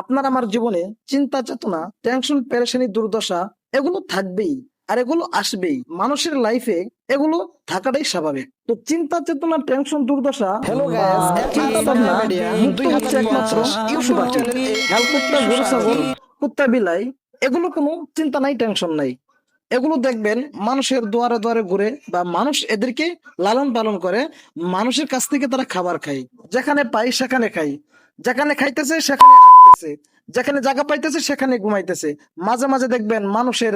আপনার আমার জীবনে চিন্তা চেতনা টেনশন পেরেশানি দুর্দশা এগুলো থাকবেই আর এগুলো আসবেই। মানুষের লাইফে এগুলো থাকাটাই স্বাভাবিক। তো চিন্তা চেতনা টেনশন দুর্দশা হ্যালো কুত্তা বিলাই এগুলো কোনো চিন্তা নাই টেনশন নাই। এগুলো দেখবেন মানুষের দুয়ারে দুয়ারে ঘুরে বা মানুষ এদেরকে লালন পালন করে মানুষের কাছ থেকে তারা খাবার খায়। যেখানে পাই সেখানে খাই যেখানে খাইতেছে সেখানে আটতেছে যেখানে জায়গা পাইতেছে সেখানে ঘুমাইতেছে। মাঝে মাঝে দেখবেন মানুষের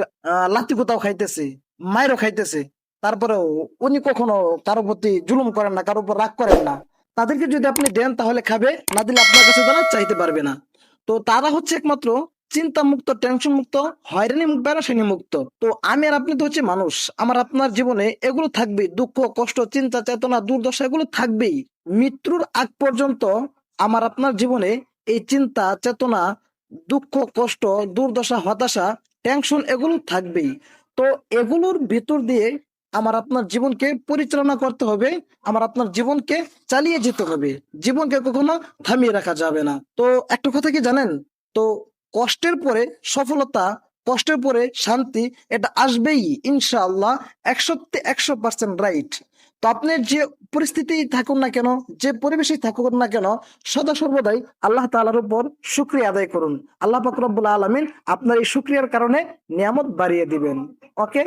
লাথি কোথাও খাইতেছে মায়েরও খাইতেছে। তারপরেও উনি কখনো কারও প্রতি জুলুম করেন না, কারও উপর রাগ করেন না। তাদেরকে যদি আপনি দেন তাহলে খাবে, না দিলে আপনার কাছে তারা চাইতে পারবে না। তো তারা হচ্ছে একমাত্র চিন্তা মুক্ত টেনশন মুক্ত হয়রানি মুক্ত বেড়াশানি মুক্ত। তো আমি আর আপনি তো হচ্ছে মানুষ। আমার আপনার জীবনে এগুলো থাকবেই। দুঃখ, কষ্ট, চিন্তা, চেতনা, দুর্দশা এগুলো থাকবেই। মৃত্যুর আগ পর্যন্ত আমার আপনার জীবনে এই চিন্তা, চেতনা, দুঃখ, কষ্ট, দুর্দশা, হতাশা টেনশন এগুলো থাকবেই। তো এগুলোর ভিতর দিয়ে আমার আপনার জীবনকে পরিচালনা করতে হবে, আমার আপনার জীবনকে চালিয়ে যেতে হবে। জীবনকে কখনো থামিয়ে রাখা যাবে না। তো একটা কথা কি জানেন? তো কষ্টের পরে সফলতা, কষ্টের পরে শান্তি, এটা আসবেই, ইনশাআল্লাহ, একশোতে একশো পার্সেন্ট রাইট তো আপনি যে পরিস্থিতি থাকুন না কেন, যে পরিবেশে থাকুন না কেন, সদা সর্বদাই আল্লাহ তালার উপর শুক্রিয়া আদায় করুন। আল্লাহ পাক আলামিন আপনার এই সুক্রিয়ার কারণে নিয়ামত বাড়িয়ে দিবেন। ওকে?